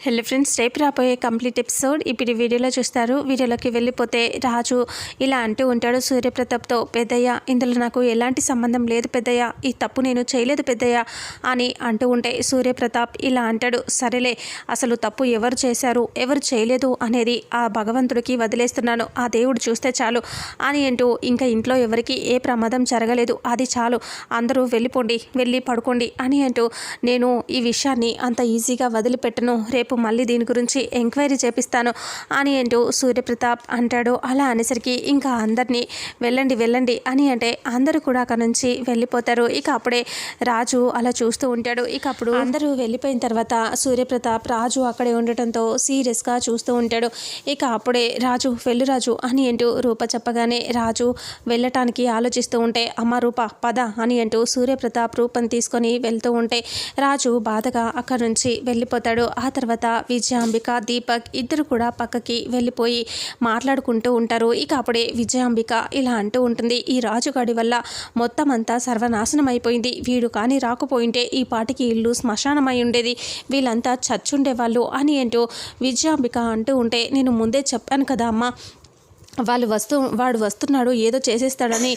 Hello friends రేపు రాబోయే complete episode ఇప్పుడు వీడియోలో చూస్తారు వీడియోలోకి వెళ్ళిపోతే రాజు ఇలా అంటూ ఉంటాడు సూర్యప్రతాప్తో పెద్దయ్య ఇందులో నాకు ఎలాంటి సంబంధం లేదు పెద్దయ్య ఈ తప్పు నేను చేయలేదు పెద్దయ్య అని అంటూ ఉంటే సూర్యప్రతాప్ ఇలా అంటాడు సరేలే అసలు తప్పు ఎవరు చేశారు ఎవరు చేయలేదు అనేది ఆ భగవంతుడికి వదిలేస్తున్నాను ఆ దేవుడు చూస్తే చాలు అని అంటూ ఇంకా ఇంట్లో ఎవరికి ఏ ప్రమాదం జరగలేదు అది చాలు అందరూ వెళ్ళిపోండి వెళ్ళి పడుకోండి అని అంటూ నేను ఈ విషయాన్ని అంత ఈజీగా వదిలిపెట్టను రేపు రేపు మళ్ళీ దీని గురించి ఎంక్వైరీ చేపిస్తాను అని అంటూ సూర్యప్రతాప్ అంటాడు. అలా అనేసరికి ఇంకా అందరినీ వెళ్ళండి వెళ్ళండి అని అంటే అందరూ కూడా అక్కడ నుంచి వెళ్ళిపోతారు. ఇక అప్పుడే రాజు అలా చూస్తూ ఉంటాడు. ఇక అప్పుడు అందరూ వెళ్ళిపోయిన తర్వాత సూర్యప్రతాప్ రాజు అక్కడే ఉండటంతో సీరియస్గా చూస్తూ ఉంటాడు. ఇక అప్పుడే రాజు వెళ్ళు రాజు అని అంటూ రూప చెప్పగానే రాజు వెళ్ళటానికి ఆలోచిస్తూ ఉంటే అమ్మ రూప పద అని అంటూ సూర్యప్రతాప్ రూపం తీసుకొని వెళ్తూ ఉంటే రాజు బాధగా అక్కడి నుంచి వెళ్ళిపోతాడు. ఆ తర్వాత విజయాంబిక దీపక్ ఇద్దరు కూడా పక్కకి వెళ్ళిపోయి మాట్లాడుకుంటూ ఉంటారు. ఇక అప్పుడే విజయాంబిక ఇలా అంటూ ఉంటుంది. ఈ రాజుగాడి వల్ల మొత్తం అంతా సర్వనాశనం అయిపోయింది వీడు కానీ రాకపోయింటే ఈ పాటికి ఇల్లు శ్మశానమై ఉండేది. వీళ్ళంతా చచ్చుండేవాళ్ళు అని ఏంటో విజయాంబిక అంటూ ఉంటే నేను ముందే చెప్పాను కదా అమ్మ వాళ్ళు వస్తూ వాడు వస్తున్నాడు ఏదో చేసేస్తాడని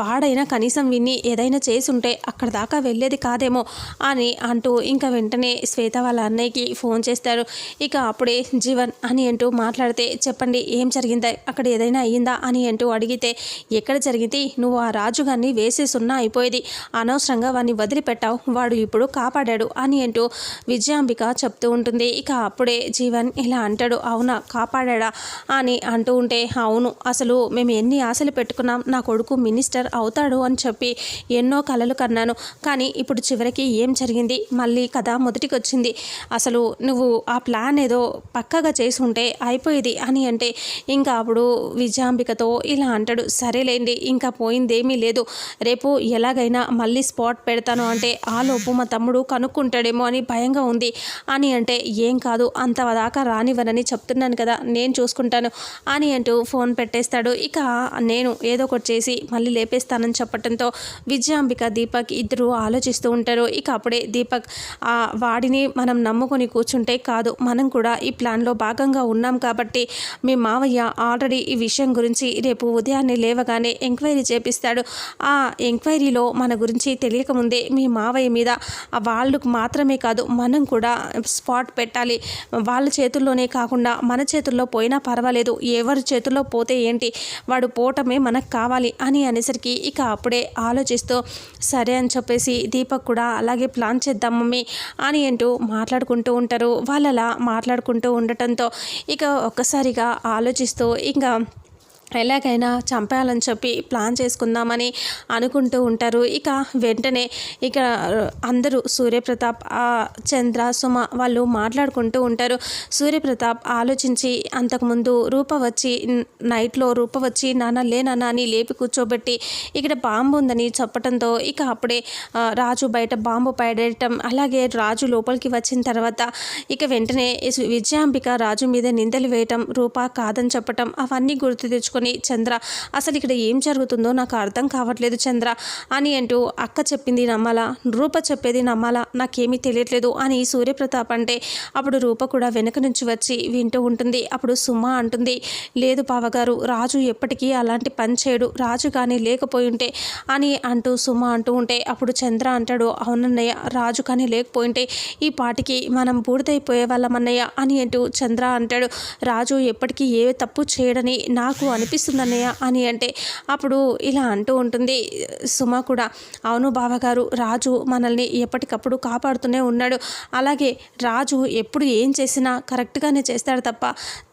వాడైనా కనీసం విని ఏదైనా చేసి ఉంటే అక్కడ దాకా వెళ్ళేది కాదేమో అని అంటూ ఇంకా వెంటనే శ్వేత వాళ్ళ అన్నయ్యకి ఫోన్ చేస్తారు. ఇక అప్పుడే జీవన్ అని అంటూ మాట్లాడితే చెప్పండి ఏం జరిగిందా? అక్కడ ఏదైనా అయ్యిందా అని అంటూ అడిగితే ఎక్కడ జరిగింది? నువ్వు ఆ రాజుగారిని వేసేసున్నా అయిపోయేది. అనవసరంగా వాడిని వదిలిపెట్టావు. వాడు ఇప్పుడు కాపాడాడు అని అంటూ విజయాంబిక చెప్తూ ఉంటుంది. ఇక అప్పుడే జీవన్ ఇలా అంటాడు అవునా కాపాడా అని అంటూ ఉంటే అవును అసలు మేము ఎన్ని ఆశలు పెట్టుకున్నాం నా కొడుకు మినిస్టర్ అవుతాడు అని చెప్పి ఎన్నో కలలు కన్నాను. కానీ ఇప్పుడు చివరికి ఏం జరిగింది? మళ్ళీ కథ మొదటికి వచ్చింది అసలు నువ్వు ఆ ప్లాన్ ఏదో పక్కగా చేసి ఉంటే అయిపోయేది అని అంటే ఇంకా అప్పుడు విజయాంబికతో ఇలా అంటాడు. సరేలేండి ఇంకా పోయిందేమీ లేదు. రేపు ఎలాగైనా మళ్ళీ స్పాట్ పెడతాను అంటే ఆ లోపు మా తమ్ముడు కనుక్కుంటాడేమో అని భయంగా ఉంది. అని అంటే ఏం కాదు అంత దాకా రానివ్వనని చెప్తున్నాను కదా నేను చూసుకుంటాను అని అంటూ ఫోన్ పెట్టేస్తాడు. ఇక నేను ఏదో ఒకటి చేసి మళ్ళీ లేపేస్తానని చెప్పడంతో విజయాంబిక దీపక్ ఇద్దరు ఆలోచిస్తూ ఉంటారు. ఇక అప్పుడే దీపక్ ఆ వాడిని మనం నమ్ముకొని కూర్చుంటే కాదు మనం కూడా ఈ ప్లాన్లో భాగంగా ఉన్నాం కాబట్టి మీ మావయ్య ఆల్రెడీ ఈ విషయం గురించి రేపు ఉదయాన్నే లేవగానే ఎంక్వైరీ చేపిస్తాడు. ఆ ఎంక్వైరీలో మన గురించి తెలియకముందే మీ మావయ్య మీద ఆ వాళ్ళకు మాత్రమే కాదు మనం కూడా స్పాట్ పెట్టాలి. వాళ్ళ చేతుల్లోనే కాకుండా మన చేతుల్లో పోయినా పర్వాలేదు ఎవరి చేతుల్లో పోతే ఏంటి? వాడు పోవటమే మనకు కావాలి అని అనేసరికి ఇక అప్పుడే ఆలోచిస్తూ సరే అని చెప్పేసి దీపక్ కూడా అలాగే ప్లాన్ చేద్దాం మమ్మీ అని అంటూ మాట్లాడుకుంటూ ఉంటారు. వాళ్ళలా మాట్లాడుకుంటూ ఉండటంతో ఇక ఒక్కసారిగా ఆలోచిస్తూ ఇంకా ఎలాగైనా చంపాలని చెప్పి ప్లాన్ చేసుకుందామని అనుకుంటూ ఉంటారు. ఇక వెంటనే ఇక అందరూ సూర్యప్రతాప్ ఆ చంద్ర సుమ వాళ్ళు మాట్లాడుకుంటూ ఉంటారు. సూర్యప్రతాప్ ఆలోచించి అంతకుముందు రూప వచ్చి నైట్లో రూప వచ్చి నాన్న లే నాన్న అని లేపి కూర్చోబెట్టి ఇక్కడ బాంబు ఉందని చెప్పడంతో ఇక అప్పుడే రాజు బయట బాంబు పడేయటం అలాగే రాజు లోపలికి వచ్చిన తర్వాత ఇక వెంటనే విజయాంబిక రాజు మీద నిందలు వేయటం రూప కాదని చెప్పటం అవన్నీ గుర్తు తెచ్చుకొని చంద్ర అసలు ఇక్కడ ఏం జరుగుతుందో నాకు అర్థం కావట్లేదు చంద్ర అని అంటూ అక్క చెప్పింది నమ్మాలా. రూప చెప్పేది నమ్మాలా నాకేమీ తెలియట్లేదు అని సూర్యప్రతాప్ అంటే అప్పుడు రూప కూడా వెనక నుంచి వచ్చి వింటూ ఉంటుంది. అప్పుడు సుమ అంటుంది లేదు బావగారు రాజు ఎప్పటికీ అలాంటి పని చేయడు రాజు కానీ లేకపోయి ఉంటే అని అంటూ సుమ అంటూ ఉంటే అప్పుడు చంద్ర అంటాడు అవునన్నయ్య రాజు కానీ లేకపోయింటే ఈ పాటికి మనం బూడిదైపోయే వాళ్ళమన్నయ్య అని అంటూ చంద్ర అంటాడు రాజు ఎప్పటికీ ఏ తప్పు చేయడని నాకు అనిపిస్తుందన్నయ్య అని అంటే అప్పుడు ఇలా అంటూ ఉంటుంది. సుమ కూడా అవును బావగారు రాజు మనల్ని ఎప్పటికప్పుడు కాపాడుతూనే ఉన్నాడు. అలాగే రాజు ఎప్పుడు ఏం చేసినా కరెక్ట్గానే చేస్తాడు తప్ప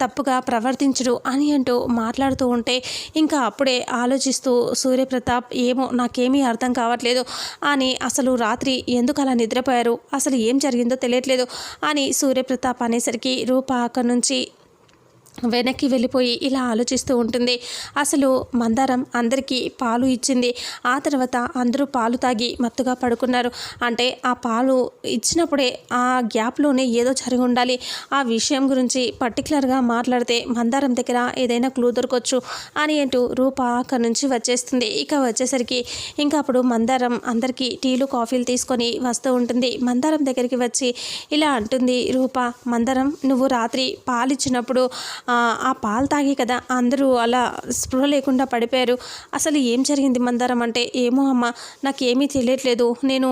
తప్పుగా ప్రవర్తించడు అని అంటూ మాట్లాడుతూ ఉంటే ఇంకా అప్పుడే ఆలోచిస్తూ సూర్యప్రతాప్ ఏమో నాకేమీ అర్థం కావట్లేదు. అని అసలు రాత్రి ఎందుకు అలా నిద్రపోయారు? అసలు ఏం జరిగిందో తెలియట్లేదు అని సూర్యప్రతాప్ అనేసరికి రూప అక్కడి నుంచి వెనక్కి వెళ్ళిపోయి ఇలా ఆలోచిస్తూ ఉంటుంది. అసలు మందారం అందరికీ పాలు ఇచ్చింది. ఆ తర్వాత అందరూ పాలు తాగి మత్తుగా పడుకున్నారు. అంటే ఆ పాలు ఇచ్చినప్పుడే ఆ గ్యాప్లోనే ఏదో జరిగి ఉండాలి. ఆ విషయం గురించి పర్టికులర్గా మాట్లాడితే మందారం దగ్గర ఏదైనా క్లూ దొరకవచ్చు అని అంటూ రూప అక్కడి నుంచి వచ్చేస్తుంది. ఇక వచ్చేసరికి ఇంకా అప్పుడు మందారం అందరికీ టీలు కాఫీలు తీసుకొని వస్తూ ఉంటుంది. మందారం దగ్గరికి వచ్చి ఇలా అంటుంది రూప మందారం నువ్వు రాత్రి పాలిచ్చినప్పుడు ఆ, పాలు తాగి కదా అందరూ అలా స్పృహ లేకుండా పడిపోయారు. అసలు ఏం జరిగింది మందారం అంటే? ఏమో అమ్మ నాకు ఏమీ తెలియట్లేదు. నేను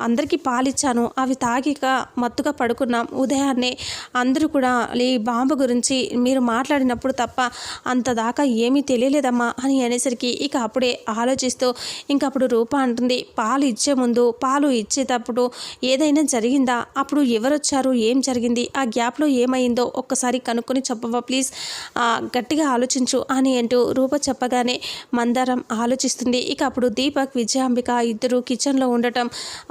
అందరికీ పాలు ఇచ్చాను అవి తాగిక మత్తుగా పడుకున్నాం. ఉదయాన్నే అందరూ కూడా ఈ బాంబు గురించి మీరు మాట్లాడినప్పుడు తప్ప అంత దాకా ఏమీ తెలియలేదమ్మా అని అనేసరికి ఇక అప్పుడే ఆలోచిస్తూ ఇంక అప్పుడు రూప అంటుంది పాలు ఇచ్చే ముందు పాలు ఇచ్చేటప్పుడు ఏదైనా జరిగిందా? అప్పుడు ఎవరొచ్చారు? ఏం జరిగింది? ఆ గ్యాప్లో ఏమైందో ఒక్కసారి పట్టుకుని చెప్పవా ప్లీజ్ గట్టిగా ఆలోచించు అని అంటూ రూప చెప్పగానే మందారం ఆలోచిస్తుంది. ఇక అప్పుడు దీపక్ విజయాంబిక ఇద్దరు కిచెన్లో ఉండటం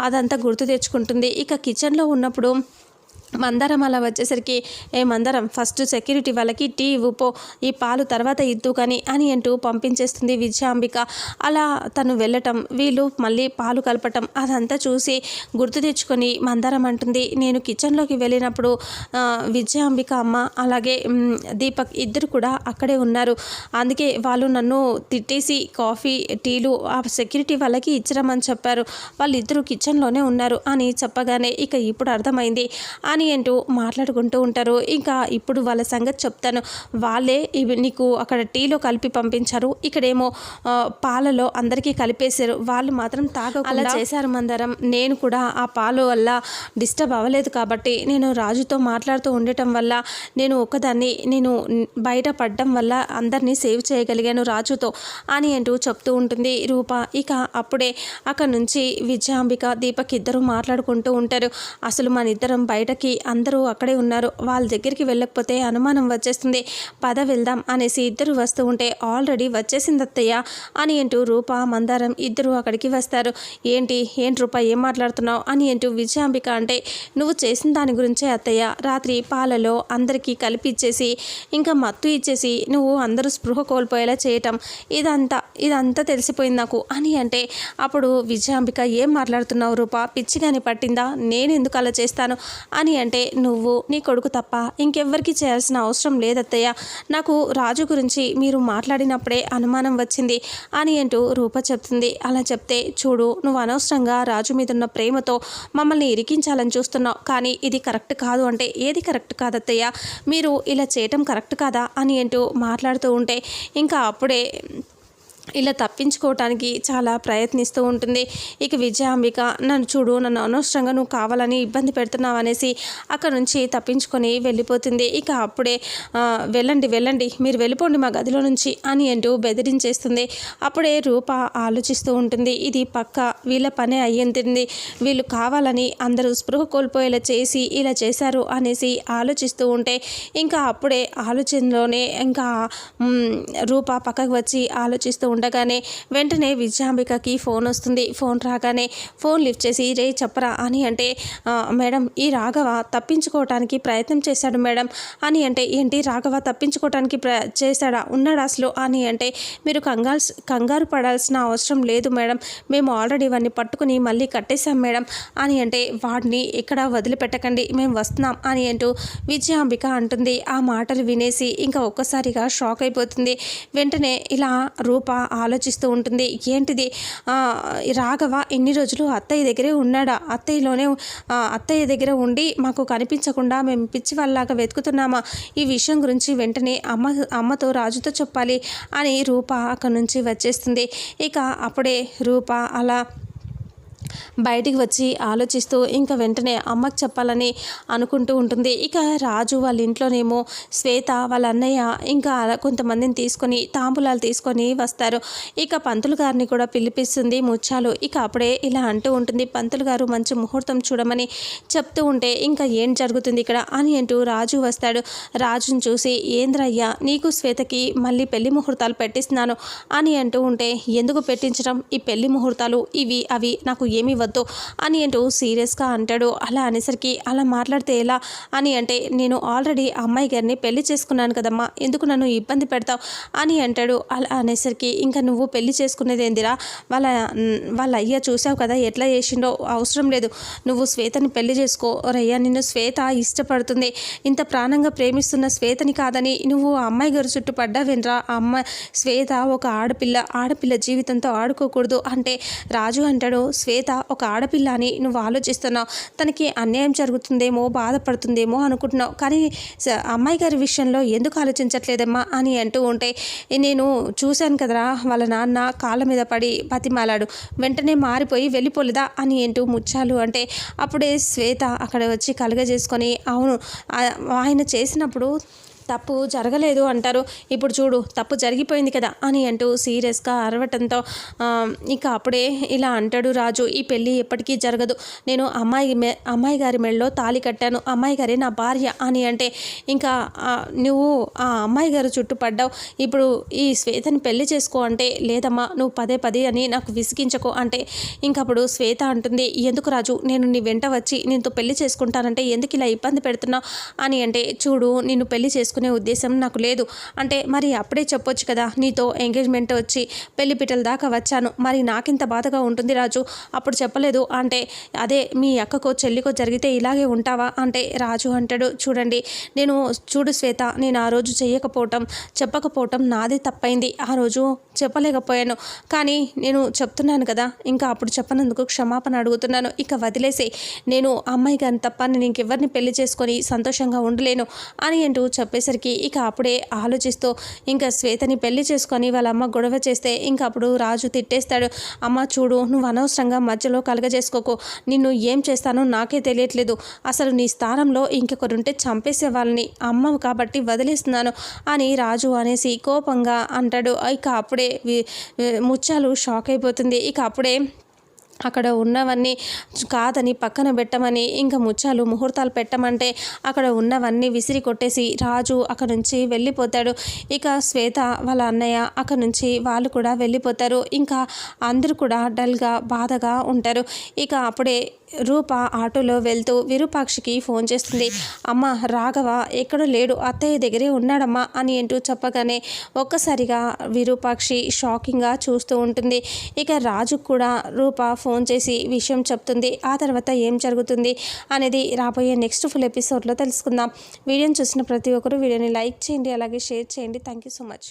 అదంతా గుర్తు తెచ్చుకుంటుంది. ఇక కిచెన్లో ఉన్నప్పుడు మందారం అలా వచ్చేసరికి ఏ మందరం ఫస్ట్ సెక్యూరిటీ వాళ్ళకి టీ ఇవ్వుపో ఈ పాలు తర్వాత ఇద్దు కానీ అని అంటూ పంపించేస్తుంది విజయాంబిక. అలా తను వెళ్ళటం వీళ్ళు మళ్ళీ పాలు కలపటం అదంతా చూసి గుర్తు తెచ్చుకొని మందారం అంటుంది నేను కిచెన్లోకి వెళ్ళినప్పుడు విజయాంబిక అమ్మ అలాగే దీపక్ ఇద్దరు కూడా అక్కడే ఉన్నారు. అందుకే వాళ్ళు నన్ను తిట్టేసి కాఫీ టీలు ఆ సెక్యూరిటీ వాళ్ళకి ఇచ్చరమని చెప్పారు. వాళ్ళిద్దరూ కిచెన్లోనే ఉన్నారు అని చెప్పగానే ఇక ఇప్పుడు అర్థమైంది. అని అంటూ మాట్లాడుకుంటూ ఉంటారు. ఇంకా ఇప్పుడు వాళ్ళ సంగతి చెప్తాను. వాళ్ళే ఇవి నీకు అక్కడ టీలో కలిపి పంపించారు. ఇక్కడేమో పాలలో అందరికీ కలిపేశారు. వాళ్ళు మాత్రం తాగ అలా చేశారు మందరం. నేను కూడా ఆ పాలు వల్ల డిస్టర్బ్ అవ్వలేదు కాబట్టి నేను రాజుతో మాట్లాడుతూ ఉండటం వల్ల నేను ఒకదాన్ని నేను బయట పడడం వల్ల అందరినీ సేవ్ చేయగలిగాను రాజుతో అని అంటూ చెప్తూ ఉంటుంది రూప. ఇక అప్పుడే అక్కడ నుంచి విజయాంబిక దీపక్ ఇద్దరు మాట్లాడుకుంటూ ఉంటారు. అసలు మన ఇద్దరం బయటకి అందరూ అక్కడే ఉన్నారు. వాళ్ళ దగ్గరికి వెళ్ళకపోతే అనుమానం వచ్చేస్తుంది. పద వెళ్దాం అనేసి ఇద్దరు వస్తూ ఉంటే ఆల్రెడీ వచ్చేసింది అత్తయ్య అని అంటూ రూప మందారం ఇద్దరు అక్కడికి వస్తారు. ఏంటి? ఏంటి రూప? ఏం మాట్లాడుతున్నావు? అని అంటూ విజయాంబిక అంటే నువ్వు చేసిన దాని గురించే అత్తయ్య. రాత్రి పాలలో అందరికీ కలిపి ఇచ్చేసి ఇంకా మత్తు ఇచ్చేసి నువ్వు అందరూ స్పృహ కోల్పోయేలా చేయటం. ఇదంతా ఇదంతా తెలిసిపోయింది నాకు అని అంటే అప్పుడు విజయాంబిక ఏం మాట్లాడుతున్నావు రూప? పిచ్చిగాని పట్టిందా? నేను ఎందుకు అలా చేస్తాను? అని అంటే నువ్వు నీ కొడుకు తప్ప ఇంకెవ్వరికి చేయాల్సిన అవసరం లేదత్తయ్య. నాకు రాజు గురించి మీరు మాట్లాడినప్పుడే అనుమానం వచ్చింది. అని అంటూ రూప చెప్తుంది. అలా చెప్తే చూడు నువ్వు అనవసరంగా రాజు మీద ఉన్న ప్రేమతో మమ్మల్ని ఇరికించాలని చూస్తున్నావు. కానీ ఇది కరెక్ట్ కాదు అంటే ఏది కరెక్ట్ కాదత్తయ్య? మీరు ఇలా చేయటం కరెక్ట్ కాదా? అని అంటూ మాట్లాడుతూ ఉంటే ఇంకా అప్పుడే ఇలా తప్పించుకోవటానికి చాలా ప్రయత్నిస్తూ ఉంటుంది. ఇక విజయాంబిక నన్ను చూడు నన్ను అనవసరంగా నువ్వు కావాలని ఇబ్బంది పెడుతున్నావు అనేసి అక్కడ నుంచి తప్పించుకొని వెళ్ళిపోతుంది. ఇక అప్పుడే వెళ్ళండి వెళ్ళండి మీరు వెళ్ళిపోండి మా గదిలో నుంచి అని అంటూ బెదిరించేస్తుంది. అప్పుడే రూప ఆలోచిస్తూ ఉంటుంది. ఇది పక్క వీళ్ళ పనే అయ్యింది. వీళ్ళు కావాలని అందరూ స్పృహ కోల్పోయేలా చేసి ఇలా చేశారు అనేసి ఆలోచిస్తూ ఉంటే ఇంకా అప్పుడే ఆలోచనలోనే ఇంకా రూప పక్కకు వచ్చి ఆలోచిస్తూ ఉండగానే వెంటనే విజయాంబికకి ఫోన్ వస్తుంది. ఫోన్ రాగానే ఫోన్ లిఫ్ట్ చేసి రే చెప్పరా అని అంటే మేడం ఈ రాఘవ తప్పించుకోవటానికి ప్రయత్నం చేశాడు మేడం అని అంటే ఏంటి రాఘవ తప్పించుకోవటానికి ప్ర చేశాడా? ఉన్నాడా అసలు? అని అంటే మీరు కంగాల్స్ కంగారు పడాల్సిన అవసరం లేదు మేడం. మేము ఆల్రెడీ వాడిని పట్టుకుని మళ్ళీ కట్టేశాం మేడం అని అంటే వాడిని ఎక్కడ వదిలిపెట్టకండి. మేము వస్తున్నాం అని అంటూ విజయాంబిక అంటుంది. ఆ మాటలు వినేసి ఇంకా ఒక్కసారిగా షాక్ అయిపోతుంది. వెంటనే ఇలా రూప ఆలోచిస్తూ ఉంటుంది. ఏంటిది? రాఘవ ఎన్ని రోజులు అత్తయ్య దగ్గరే ఉన్నాడా? అత్తయ్యలోనే అత్తయ్య దగ్గర ఉండి మాకు కనిపించకుండా మేము పిచ్చి వాళ్ళలాగా వెతుకుతున్నామా? ఈ విషయం గురించి వెంటనే అమ్మ అమ్మతో రాజుతో చెప్పాలి అని రూప అక్కడి నుంచి వచ్చేస్తుంది. ఇక అప్పుడే రూప అలా బయటికి వచ్చి ఆలోచిస్తూ ఇంకా వెంటనే అమ్మకి చెప్పాలని అనుకుంటూ ఉంటుంది. ఇక రాజు వాళ్ళ ఇంట్లోనేమో శ్వేత వాళ్ళ అన్నయ్య ఇంకా కొంతమందిని తీసుకొని తాంబూలాలు తీసుకొని వస్తారు. ఇక పంతులు గారిని కూడా పిలిపిస్తుంది ముచ్చాలు ఇక అప్పుడే ఇలా అంటూ ఉంటుంది. పంతులు గారు మంచి ముహూర్తం చూడమని చెప్తూ ఉంటే ఇంకా ఏం జరుగుతుంది ఇక్కడ అని అంటూ రాజు వస్తాడు. రాజుని చూసి ఏంద్రయ్యా నీకు శ్వేతకి మళ్ళీ పెళ్ళి ముహూర్తాలు పెట్టిస్తున్నాను అని అంటూ ఉంటే ఎందుకు పెట్టించడం? ఈ పెళ్ళి ముహూర్తాలు ఇవి అవి నాకు ఏమీ వద్దు వద్దు. అని అంటూ సీరియస్గా అంటాడు. అలా అనేసరికి అలా మాట్లాడితే ఎలా? అని అంటే నేను ఆల్రెడీ అమ్మాయి గారిని పెళ్ళి చేసుకున్నాను కదమ్మా. ఎందుకు నన్ను ఇబ్బంది పెడతావు? అని అంటాడు. అలా అనేసరికి ఇంకా నువ్వు పెళ్ళి చేసుకునేది ఏందిరా? వాళ్ళ వాళ్ళ అయ్య చూసావు కదా ఎట్లా చేసిండో? అవసరం లేదు. నువ్వు శ్వేతని పెళ్ళి చేసుకో. రయ్యా నిన్ను శ్వేత ఇష్టపడుతుంది. ఇంత ప్రాణంగా ప్రేమిస్తున్న శ్వేతని కాదని నువ్వు ఆ అమ్మాయి గారు చుట్టుపడ్డావేనరా ఆ అమ్మాయి శ్వేత ఒక ఆడపిల్ల. ఆడపిల్ల జీవితంతో ఆడుకోకూడదు. అంటే రాజు అంటాడు శ్వేత ఒక ఆడపిల్ల అని నువ్వు ఆలోచిస్తున్నావు తనకి అన్యాయం జరుగుతుందేమో బాధపడుతుందేమో అనుకుంటున్నావు. కానీ అమ్మాయి గారి విషయంలో ఎందుకు ఆలోచించట్లేదమ్మా అని అంటూ ఉంటే నేను చూశాను కదరా వాళ్ళ నాన్న కాళ్ళ మీద పడి బతిమాలాడు. వెంటనే మారిపోయి వెళ్ళిపోలేదా అని అంటూ ముచ్చాలు. అంటే అప్పుడే శ్వేత అక్కడ వచ్చి కలగజేసుకొని అవును ఆయన చేసినప్పుడు తప్పు జరగలేదు అంటారు. ఇప్పుడు చూడు తప్పు జరిగిపోయింది కదా అని అంటూ సీరియస్గా అరవటంతో ఇక అప్పుడే ఇలా అంటాడు రాజు ఈ పెళ్ళి ఎప్పటికీ జరగదు. నేను అమ్మాయి మె అమ్మాయి గారి మెళ్ళలో తాళి కట్టాను. అమ్మాయి గారి నా భార్య అని అంటే ఇంకా నువ్వు ఆ అమ్మాయి గారు చుట్టుపడ్డావు ఇప్పుడు ఈ శ్వేతని పెళ్ళి చేసుకో అంటే లేదమ్మా నువ్వు పదే పదే అని నాకు విసిగించకు అంటే ఇంకప్పుడు శ్వేత అంటుంది ఎందుకు రాజు నేను నీ వెంట వచ్చి నీతో పెళ్ళి చేసుకుంటానంటే ఎందుకు ఇలా ఇబ్బంది పెడుతున్నావు? అని అంటే చూడు నిన్ను పెళ్ళి చేసుకుని చేసుకునే ఉద్దేశం నాకు లేదు. అంటే మరి అప్పుడే చెప్పొచ్చు కదా నీతో ఎంగేజ్మెంట్ వచ్చి పెళ్ళి పిట్టల దాకా వచ్చాను. మరి నాకింత బాధగా ఉంటుంది రాజు. అప్పుడు చెప్పలేదు. అంటే అదే మీ అక్కకో చెల్లికో జరిగితే ఇలాగే ఉంటావా? అంటే రాజు అంటాడు. చూడండి నేను చూడు శ్వేత నేను ఆ రోజు చేయకపోవటం చెప్పకపోవటం నాదే తప్పైంది. ఆ రోజు చెప్పలేకపోయాను. కానీ నేను చెప్తున్నాను కదా ఇంకా అప్పుడు చెప్పనందుకు క్షమాపణ అడుగుతున్నాను. ఇక వదిలేసి. నేను అమ్మాయి గారిని తప్ప నేను ఇంకెవరిని పెళ్ళి చేసుకొని సంతోషంగా ఉండలేను అని అంటూ చెప్పేసి అనేసరికి ఇక అప్పుడే ఆలోచిస్తూ ఇంకా శ్వేతని పెళ్ళి చేసుకొని వాళ్ళ అమ్మ గొడవ చేస్తే ఇంక అప్పుడు రాజు తిట్టేస్తాడు అమ్మ చూడు నువ్వు అనవసరంగా మధ్యలో కలగజేసుకోకు. నిన్ను ఏం చేస్తానో నాకే తెలియట్లేదు. అసలు నీ స్థానంలో ఇంకొకరుంటే చంపేసే వాళ్ళని అమ్మ కాబట్టి వదిలేస్తున్నాను అని రాజు అనేసి కోపంగా అంటాడు. ఇక అప్పుడే ముత్యాలు షాక్ అయిపోతుంది. ఇక అప్పుడే అక్కడ ఉన్నవన్నీ కాదని పక్కన పెట్టమని ఇంకా ముచ్చాలు ముహూర్తాలు పెట్టమంటే అక్కడ ఉన్నవన్నీ విసిరి కొట్టేసి రాజు అక్కడ నుంచి వెళ్ళిపోతాడు. ఇక శ్వేత వాళ్ళ అన్నయ్య అక్కడ నుంచి వాళ్ళు కూడా వెళ్ళిపోతారు. ఇంకా అందరూ కూడా డల్గా బాధగా ఉంటారు. ఇక అప్పుడే రూప ఆటోలో వెళ్తూ విరూపాక్షికి ఫోన్ చేస్తుంది. అమ్మ రాఘవ ఎక్కడ లేడు? అత్తయ్య దగ్గరే ఉన్నాడమ్మా అని అంటూ చెప్పగానే ఒక్కసారిగా విరూపాక్షి షాకింగ్గా చూస్తూ ఉంటుంది. ఇక రాజు కూడా రూప ఫోన్ చేసి విషయం చెప్తుంది. ఆ తర్వాత ఏం జరుగుతుంది అనేది రాబోయే నెక్స్ట్ ఫుల్ ఎపిసోడ్లో తెలుసుకుందాం. వీడియోని చూసిన ప్రతి ఒక్కరూ వీడియోని లైక్ చేయండి అలాగే షేర్ చేయండి. Thank you so much.